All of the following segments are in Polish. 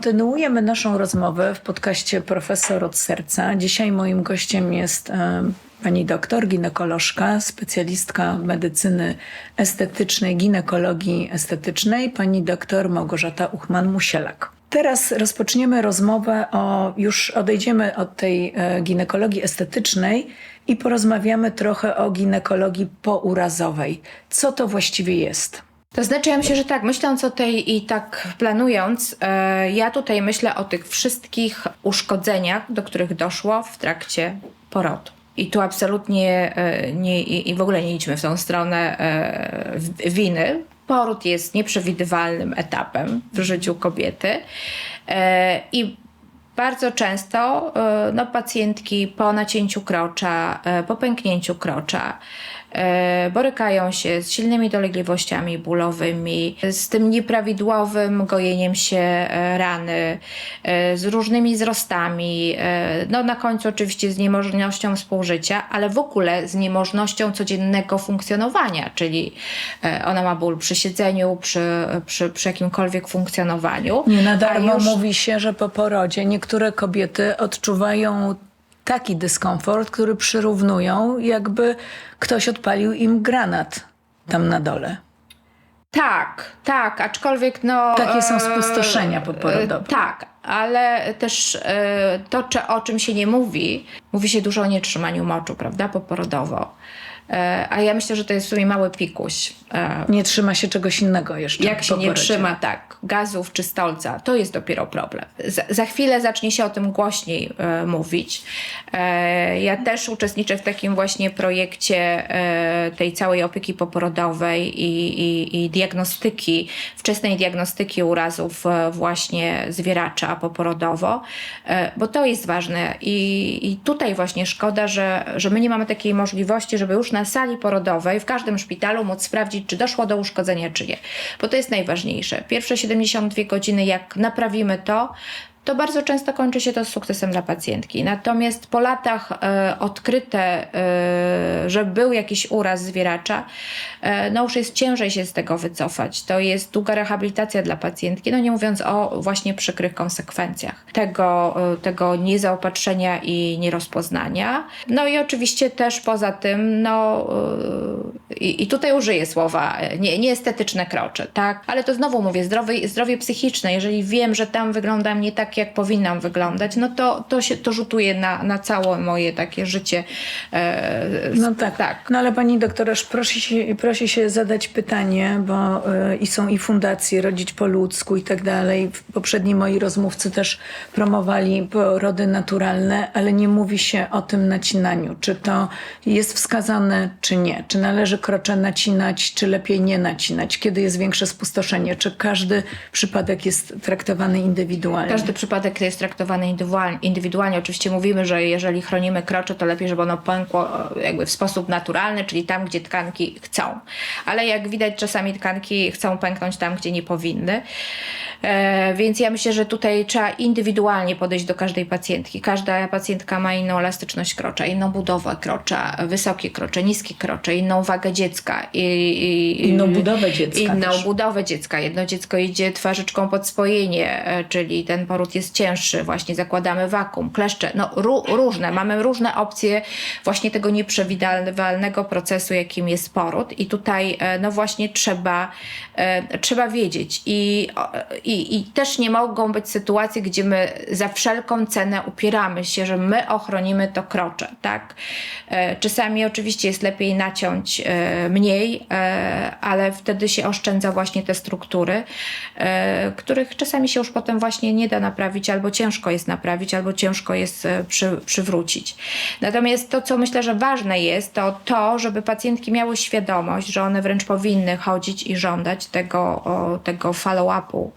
Kontynuujemy naszą rozmowę w podcaście Profesor od Serca. Dzisiaj moim gościem jest e, pani doktor, ginekolożka, specjalistka medycyny estetycznej, ginekologii estetycznej, pani doktor Małgorzata Uchman-Musielak. Teraz rozpoczniemy rozmowę o, już odejdziemy od tej e, ginekologii estetycznej i porozmawiamy trochę o ginekologii pourazowej. Co to właściwie jest? To znaczy, ja myślę, że tak, myśląc o tej i tak planując, e, ja tutaj myślę o tych wszystkich uszkodzeniach, do których doszło w trakcie porodu. I tu absolutnie e, nie, i w ogóle nie idźmy w tą stronę e, winy. Poród jest nieprzewidywalnym etapem w życiu kobiety i bardzo często no, pacjentki po nacięciu krocza, po pęknięciu krocza borykają się z silnymi dolegliwościami bólowymi, z tym nieprawidłowym gojeniem się e, rany, e, z różnymi wzrostami, e, no na końcu oczywiście z niemożnością współżycia, ale w ogóle z niemożnością codziennego funkcjonowania, czyli e, ona ma ból przy siedzeniu, przy, przy, przy jakimkolwiek funkcjonowaniu. Nie na darmo już- mówi się, że po porodzie niektóre kobiety odczuwają taki dyskomfort, który przyrównują, jakby ktoś odpalił im granat tam na dole. Tak, tak, aczkolwiek no... Takie są e, spustoszenia poporodowe. e, Tak, ale też e, to, o czym się nie mówi, mówi się dużo o nietrzymaniu moczu, prawda, poporodowo. E, A ja myślę, że to jest w sumie mały pikuś. E, Nie trzyma się czegoś innego jeszcze. Jak się nie trzyma tak gazów czy stolca, to jest dopiero problem. Za, za chwilę zacznie się o tym głośniej e, mówić. E, ja też uczestniczę w takim właśnie projekcie e, tej całej opieki poporodowej i, i, i diagnostyki, wczesnej diagnostyki urazów e, właśnie zwieracza poporodowo, e, bo to jest ważne i, i tutaj właśnie szkoda, że, że my nie mamy takiej możliwości, żeby już na sali porodowej w każdym szpitalu móc sprawdzić, czy doszło do uszkodzenia, czy nie. Bo to jest najważniejsze. Pierwsze 72 godziny, jak naprawimy to, to bardzo często kończy się to sukcesem dla pacjentki. Natomiast po latach e, odkryte, e, że był jakiś uraz zwieracza, e, no już jest ciężej się z tego wycofać. To jest długa rehabilitacja dla pacjentki, no nie mówiąc o właśnie przykrych konsekwencjach tego, e, tego niezaopatrzenia i nierozpoznania. No i oczywiście też poza tym, no e, i, i tutaj użyję słowa e, nie, nieestetyczne krocze, tak? Ale to znowu mówię, zdrowie, zdrowie psychiczne, jeżeli wiem, że tam wyglądam nie tak, jak powinnam wyglądać, no to, to się to rzutuje na, na całe moje takie życie. E, No tak. tak. No ale pani doktorze, prosi się, prosi się zadać pytanie, bo y, i są i fundacje Rodzić po ludzku i tak dalej. Poprzedni moi rozmówcy też promowali porody naturalne, ale nie mówi się o tym nacinaniu. Czy to jest wskazane, czy nie? Czy należy krocze nacinać, czy lepiej nie nacinać? Kiedy jest większe spustoszenie? Czy każdy przypadek jest traktowany indywidualnie? Każdy przypadek jest traktowany indywidualnie. Oczywiście mówimy, że jeżeli chronimy krocze, to lepiej, żeby ono pękło e, jakby w sposób naturalny, czyli tam, gdzie tkanki chcą. Ale jak widać, czasami tkanki chcą pęknąć tam, gdzie nie powinny. E, więc ja myślę, że tutaj trzeba indywidualnie podejść do każdej pacjentki. Każda pacjentka ma inną elastyczność krocza, inną budowę krocza, wysokie krocze, niskie krocze, inną wagę dziecka. I, i, Inną budowę dziecka Inną też. budowę dziecka. Jedno dziecko idzie twarzyczką pod spojenie, e, czyli ten poród jest cięższy, właśnie zakładamy wakum, kleszcze, no ró- różne. Mamy różne opcje właśnie tego nieprzewidywalnego procesu, jakim jest poród i tutaj e, no właśnie trzeba, trzeba wiedzieć I, o, i, i też nie mogą być sytuacje, gdzie my za wszelką cenę upieramy się, że my ochronimy to krocze, tak? E, Czasami oczywiście jest lepiej naciąć e, mniej, e, ale wtedy się oszczędza właśnie te struktury, których czasami się już potem właśnie nie da naprawić, albo ciężko jest naprawić, albo ciężko jest przy, przywrócić. Natomiast to, co myślę, że ważne jest, to to, żeby pacjentki miały świadomość, że one wręcz powinny chodzić i żądać tego, tego follow-upu,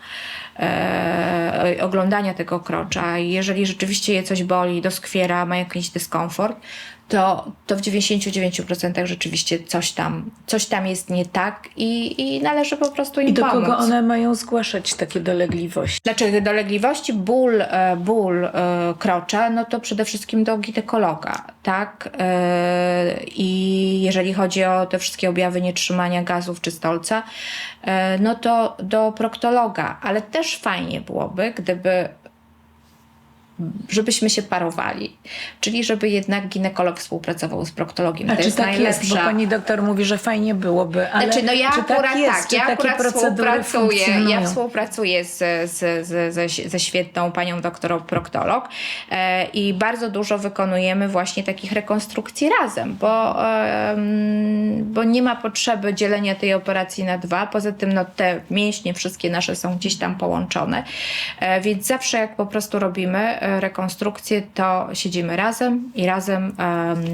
e, oglądania tego krocza. Jeżeli rzeczywiście je coś boli, doskwiera, ma jakiś dyskomfort, to, to w 99% rzeczywiście coś tam, coś tam jest nie tak i, i należy po prostu im I do pomóc. kogo one mają zgłaszać takie dolegliwości? Znaczy dolegliwości, ból, e, ból e, krocza, no to przede wszystkim do ginekologa, tak? E, I jeżeli chodzi o te wszystkie objawy nietrzymania gazów czy stolca, no to do proktologa, ale też fajnie byłoby, gdyby żebyśmy się parowali, czyli żeby jednak ginekolog współpracował z proktologiem. A to czy jest tak najlepsza. jest? Bo pani doktor mówi, że fajnie byłoby, ale Znaczy, no ja czy akurat tak jest? tak, czy ja takie akurat współpracuję, ja współpracuję z, z, z, ze, ze świetną panią doktorą proktolog e, i bardzo dużo wykonujemy właśnie takich rekonstrukcji razem, bo, em, bo nie ma potrzeby dzielenia tej operacji na dwa, poza tym no, te mięśnie wszystkie nasze są gdzieś tam połączone, e, więc zawsze jak po prostu robimy e, rekonstrukcję, to siedzimy razem i razem em,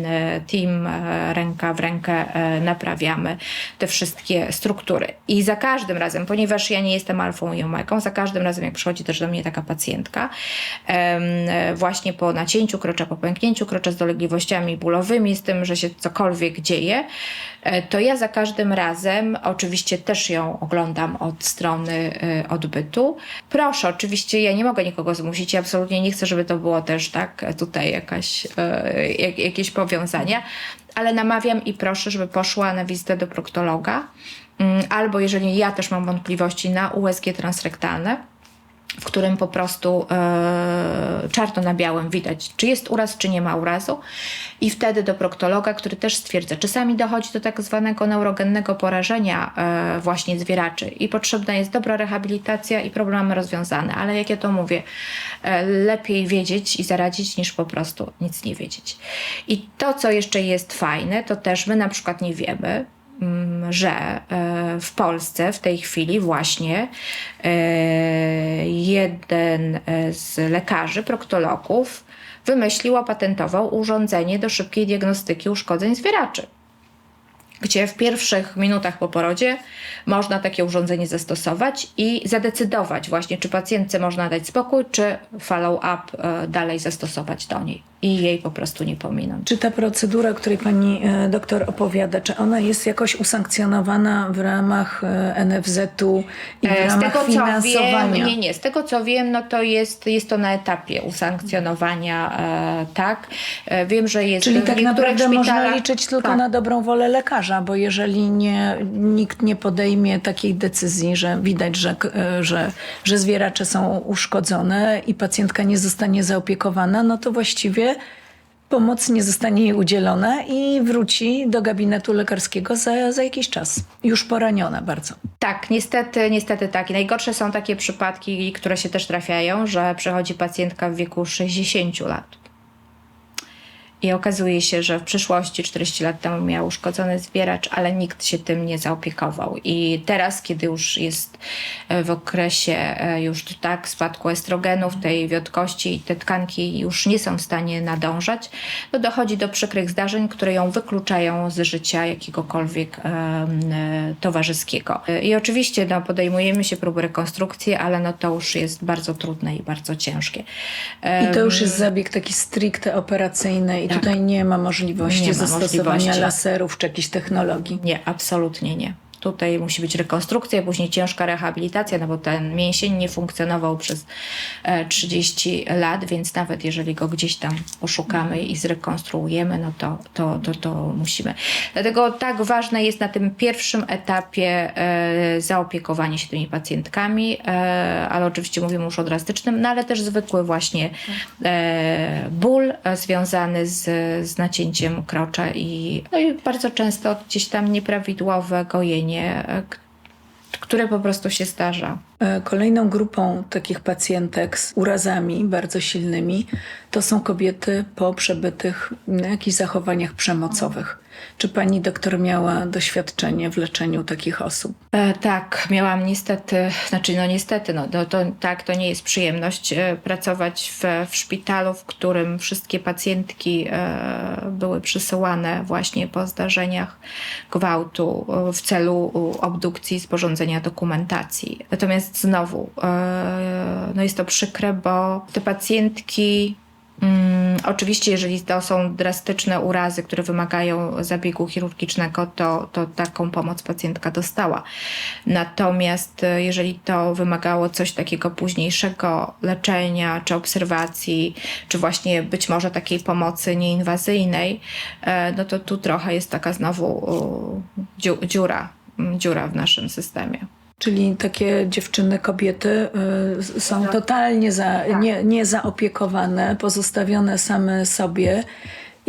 e, team e, ręka w rękę e, naprawiamy te wszystkie struktury. I za każdym razem, ponieważ ja nie jestem alfą i omegą, za każdym razem jak przychodzi też do mnie taka pacjentka właśnie po nacięciu krocza, po pęknięciu krocza z dolegliwościami bólowymi, z tym, że się cokolwiek dzieje, to ja za każdym razem oczywiście też ją oglądam od strony e, odbytu. Proszę, oczywiście ja nie mogę nikogo zmusić, ja absolutnie nie chcę, żeby to było też tak tutaj jakaś, e, jak, jakieś powiązania, ale namawiam i proszę, żeby poszła na wizytę do proktologa, Mm, albo jeżeli ja też mam wątpliwości na USG transrektalne, w którym po prostu e, czarno na białym widać, czy jest uraz, czy nie ma urazu. I wtedy do proktologa, który też stwierdza, czasami dochodzi do tak zwanego neurogennego porażenia e, właśnie zwieraczy i potrzebna jest dobra rehabilitacja i problem mamy rozwiązany. Ale jak ja to mówię, e, lepiej wiedzieć i zaradzić, niż po prostu nic nie wiedzieć. I to, co jeszcze jest fajne, to też my na przykład nie wiemy, że e, w Polsce w tej chwili właśnie e, jeden e, z lekarzy, proktologów wymyślił, opatentował urządzenie do szybkiej diagnostyki uszkodzeń zwieraczy gdzie w pierwszych minutach po porodzie można takie urządzenie zastosować i zadecydować właśnie, czy pacjentce można dać spokój, czy follow-up dalej zastosować do niej i jej po prostu nie pominąć. Czy ta procedura, o której pani e, doktor opowiada, czy ona jest jakoś usankcjonowana w ramach e, NFZ-u i w E, Z ramach tego co finansowania? wiem, nie, nie, z tego co wiem, no to jest, jest to na etapie usankcjonowania, tak. Wiem, że jest Czyli tak naprawdę można liczyć tylko tak. na dobrą wolę lekarza, bo jeżeli nie, nikt nie podejmie takiej decyzji, że widać, że, że, że zwieracze są uszkodzone i pacjentka nie zostanie zaopiekowana, no to właściwie pomoc nie zostanie jej udzielona i wróci do gabinetu lekarskiego za, za jakiś czas. Już poraniona bardzo. Tak, niestety, niestety tak. I najgorsze są takie przypadki, które się też trafiają, że przychodzi pacjentka w wieku 60 lat. I okazuje się, że w przyszłości 40 lat temu miał uszkodzony zwieracz, ale nikt się tym nie zaopiekował. I teraz, kiedy już jest e, w okresie e, już tak spadku estrogenów, tej wiotkości i te tkanki już nie są w stanie nadążać, to dochodzi do przykrych zdarzeń, które ją wykluczają z życia jakiegokolwiek e, towarzyskiego. I oczywiście no, podejmujemy się próby rekonstrukcji, ale no, to już jest bardzo trudne i bardzo ciężkie. I to już jest zabieg taki stricte operacyjny i tutaj nie ma możliwości Tak. Nie ma zastosowania możliwości. laserów czy jakichś technologii. Nie, absolutnie nie. Tutaj musi być rekonstrukcja, później ciężka rehabilitacja, no bo ten mięsień nie funkcjonował przez e, 30 lat, więc nawet jeżeli go gdzieś tam poszukamy i zrekonstruujemy, no to, to, to, to musimy. Dlatego tak ważne jest na tym pierwszym etapie e, zaopiekowanie się tymi pacjentkami, e, ale oczywiście mówimy już o drastycznym, no ale też zwykły właśnie e, ból e, związany z, z nacięciem krocza i, no i bardzo często gdzieś tam nieprawidłowe gojenie, które po prostu się zdarza. E, Kolejną grupą takich pacjentek z urazami bardzo silnymi to są kobiety po przebytych jakichś zachowaniach przemocowych. Czy pani doktor miała doświadczenie w leczeniu takich osób? E, tak, miałam niestety, znaczy no niestety, no, to, to, tak, to nie jest przyjemność e, pracować w, w szpitalu, w którym wszystkie pacjentki e, były przysyłane właśnie po zdarzeniach gwałtu e, w celu e, obdukcji i sporządzenia dokumentacji. Natomiast znowu, e, no jest to przykre, bo te pacjentki oczywiście, jeżeli to są drastyczne urazy, które wymagają zabiegu chirurgicznego, to, to taką pomoc pacjentka dostała. Natomiast e, jeżeli to wymagało coś takiego późniejszego leczenia, czy obserwacji, czy właśnie być może takiej pomocy nieinwazyjnej, e, no to tu trochę jest taka znowu dziu- dziura, mm, dziura w naszym systemie. Czyli takie dziewczyny, kobiety y, są totalnie za, nie, nie zaopiekowane, pozostawione same sobie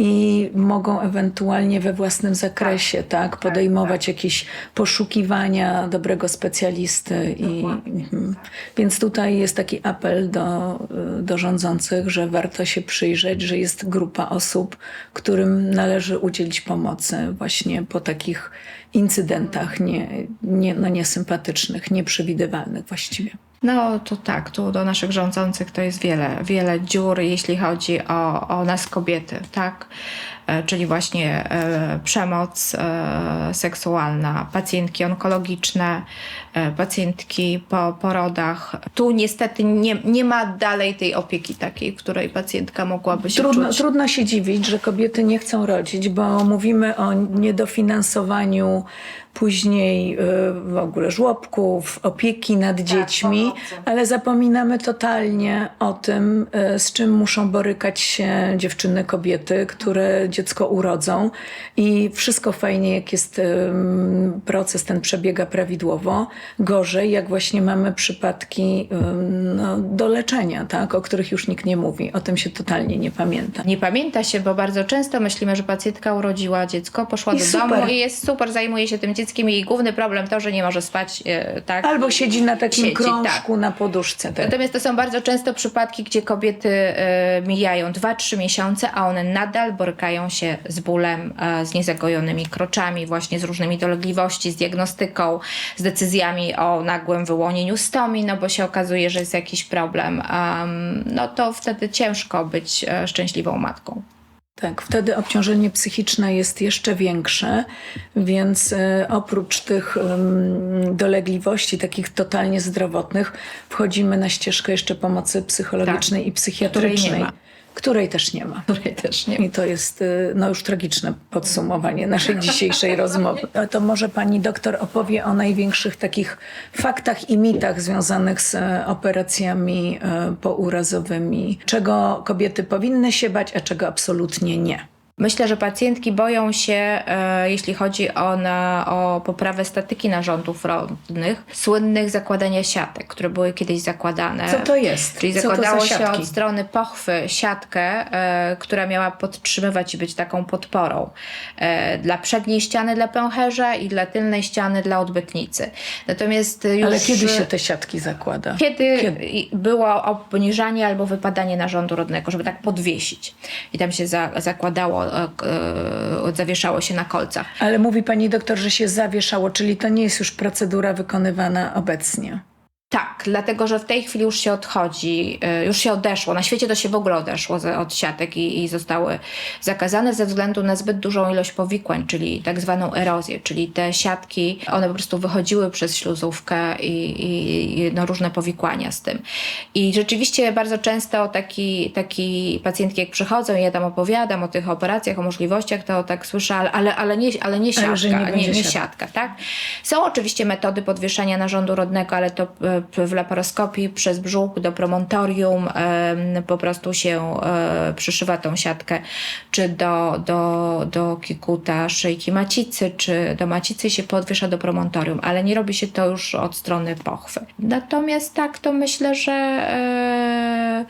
i mogą ewentualnie we własnym zakresie tak, podejmować jakieś poszukiwania dobrego specjalisty. I, mhm. Więc tutaj jest taki apel do, do rządzących, że warto się przyjrzeć, że jest grupa osób, którym należy udzielić pomocy właśnie po takich incydentach nie, nie, no niesympatycznych, nieprzewidywalnych właściwie. No to tak, tu do naszych rządzących to jest wiele, wiele dziur, jeśli chodzi o, o nas kobiety, tak? E, Czyli właśnie e, przemoc e, seksualna, pacjentki onkologiczne, e, pacjentki po porodach. Tu niestety nie, nie ma dalej tej opieki takiej, której pacjentka mogłaby się Trudno, czuć. trudno się dziwić, że kobiety nie chcą rodzić, bo mówimy o niedofinansowaniu później y, w ogóle żłobków, opieki nad dziećmi, pomocy. ale zapominamy totalnie o tym, y, z czym muszą borykać się dziewczyny, kobiety, które dziecko urodzą. I wszystko fajnie, jak jest ym, proces, ten przebiega prawidłowo. Gorzej, jak właśnie mamy przypadki no, do leczenia, tak, o których już nikt nie mówi. O tym się totalnie nie pamięta. Nie pamięta się, bo bardzo często myślimy, że pacjentka urodziła dziecko, poszła I do super. domu i jest super, zajmuje się tym dzieckiem i jej główny problem to, że nie może spać, e, tak? Albo siedzi na takim Siedzi, krążku na poduszce. Tak. Natomiast to są bardzo często przypadki, gdzie kobiety e, mijają 2-3 miesiące, a one nadal borykają się z bólem, e, z niezagojonymi kroczami, właśnie z różnymi dolegliwości, z diagnostyką, z decyzjami o nagłym wyłonieniu stomi, no bo się okazuje, że jest jakiś problem. Em, no to wtedy ciężko być e, szczęśliwą matką. Tak, wtedy obciążenie psychiczne jest jeszcze większe, więc e, oprócz tych dolegliwości takich totalnie zdrowotnych wchodzimy na ścieżkę jeszcze pomocy psychologicznej Tak, i psychiatrycznej, której nie ma. której też nie ma. Której też nie I to jest e, no już tragiczne podsumowanie naszej dzisiejszej rozmowy. To może pani doktor opowie o największych takich faktach i mitach związanych z e, operacjami e, pourazowymi. Czego kobiety powinny się bać, a czego absolutnie nie. Myślę, że pacjentki boją się, e, jeśli chodzi o, na, o poprawę statyki narządów rodnych, słynnych zakładania siatek, które były kiedyś zakładane. Co to jest? Czyli Co zakładało się od strony pochwy siatkę, e, która miała podtrzymywać i być taką podporą e, dla przedniej ściany dla pęcherza i dla tylnej ściany dla odbytnicy. Natomiast już... Ale kiedy się te siatki zakłada? Kiedy, Kiedy? było obniżanie albo wypadanie narządu rodnego, żeby tak podwiesić. I tam się za, zakładało, zawieszało się na kolcach. Ale mówi pani doktor, że się zawieszało, czyli to nie jest już procedura wykonywana obecnie. Tak, dlatego że w tej chwili już się odchodzi, y, już się odeszło. Na świecie to się w ogóle odeszło od siatek i, i zostały zakazane ze względu na zbyt dużą ilość powikłań, czyli tak zwaną erozję, czyli te siatki, one po prostu wychodziły przez śluzówkę i, i, no, różne powikłania z tym. I rzeczywiście bardzo często taki, taki pacjentki jak przychodzą i ja tam opowiadam o tych operacjach, o możliwościach, to tak słyszę, ale, ale, ale, nie, ale nie Ale siatka, nie nie, będzie nie, siatka. tak? Są oczywiście metody podwieszania narządu rodnego, ale to e, w laparoskopii przez brzuch do promontorium po prostu się e, przyszywa tą siatkę, czy do, do, do kikuta szyjki macicy, czy do macicy się podwiesza do promontorium, ale nie robi się to już od strony pochwy. Natomiast tak, to myślę, że e,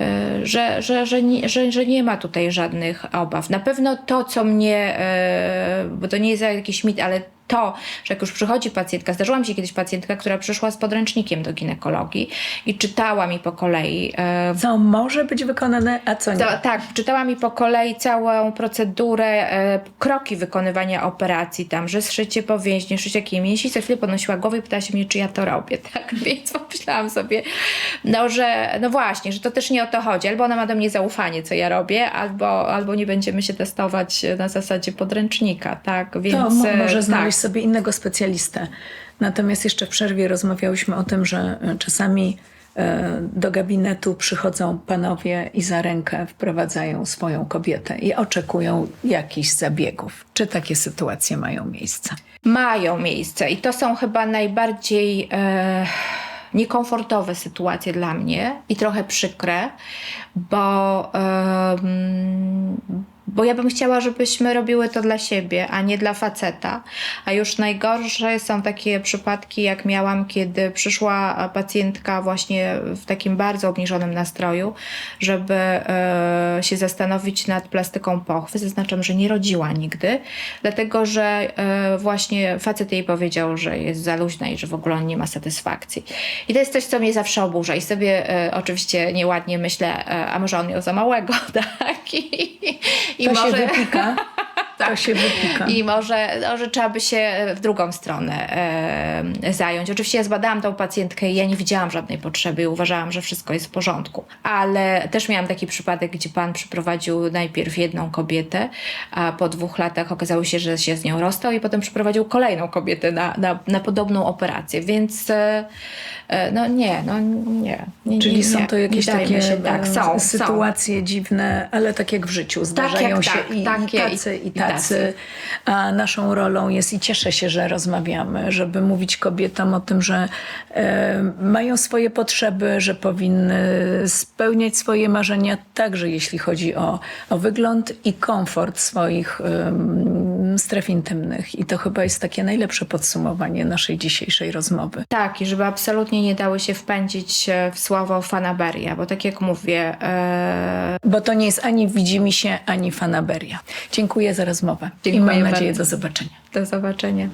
e, że, że, że, nie, że, że nie ma tutaj żadnych obaw. Na pewno to, co mnie, bo to nie jest jakiś mit, ale to, że jak już przychodzi pacjentka, zdarzyła mi się kiedyś pacjentka, która przyszła z podręcznikiem do ginekologii i czytała mi po kolei e, Co może być wykonane, a co nie? to, tak, czytała mi po kolei całą procedurę, e, kroki wykonywania operacji, tam, że zszycie powięźnie, szycie jakiej mięsi, co chwilę podnosiła głowę i pytała się mnie, czy ja to robię, tak, więc pomyślałam sobie, no, że, no właśnie, że to też nie o to chodzi, albo ona ma do mnie zaufanie, co ja robię, albo, albo nie będziemy się testować na zasadzie podręcznika, tak, więc... To e, może tak. Sobie innego specjalistę. Natomiast jeszcze w przerwie rozmawiałyśmy o tym, że e, czasami e, do gabinetu przychodzą panowie i za rękę wprowadzają swoją kobietę i oczekują jakichś zabiegów. Czy takie sytuacje mają miejsce? mają miejsce i to są chyba najbardziej e, niekomfortowe sytuacje dla mnie i trochę przykre, bo, em, bo ja bym chciała, żebyśmy robiły to dla siebie, a nie dla faceta. A już najgorsze są takie przypadki, jak miałam, kiedy przyszła pacjentka właśnie w takim bardzo obniżonym nastroju, żeby e, się zastanowić nad plastyką pochwy. Zaznaczam, że nie rodziła nigdy, dlatego że e, właśnie facet jej powiedział, że jest za luźna i że w ogóle on nie ma satysfakcji. I to jest coś, co mnie zawsze oburza. I sobie e, oczywiście nieładnie myślę, e, a może on miał za małego, tak? I, i To może... się wypika. To się wypika. I może, no, że trzeba by się w drugą stronę e, zająć. Oczywiście ja zbadałam tą pacjentkę i ja nie widziałam żadnej potrzeby i uważałam, że wszystko jest w porządku. Ale też miałam taki przypadek, gdzie pan przyprowadził najpierw jedną kobietę, a po dwóch latach okazało się, że się z nią rozstał i potem przyprowadził kolejną kobietę na, na, na podobną operację. Więc e, e, no nie, no nie. nie Czyli nie, są to jakieś takie się, tak, są, są. sytuacje dziwne, ale tak jak w życiu. Zdarzają jak się tak, i, takie i i- tacy, i i tacy. Tacy. A naszą rolą jest, i cieszę się, że rozmawiamy, żeby mówić kobietom o tym, że e, mają swoje potrzeby, że powinny spełniać swoje marzenia, także jeśli chodzi o, o wygląd i komfort swoich stref intymnych. I to chyba jest takie najlepsze podsumowanie naszej dzisiejszej rozmowy. Tak, i żeby absolutnie nie dały się wpędzić w słowo fanaberia, bo tak jak mówię, e, Bo to nie jest ani widzimisię, ani fanaberia. Dziękuję za rozmowę i Dziękuję mam nadzieję bardzo. do zobaczenia. do zobaczenia.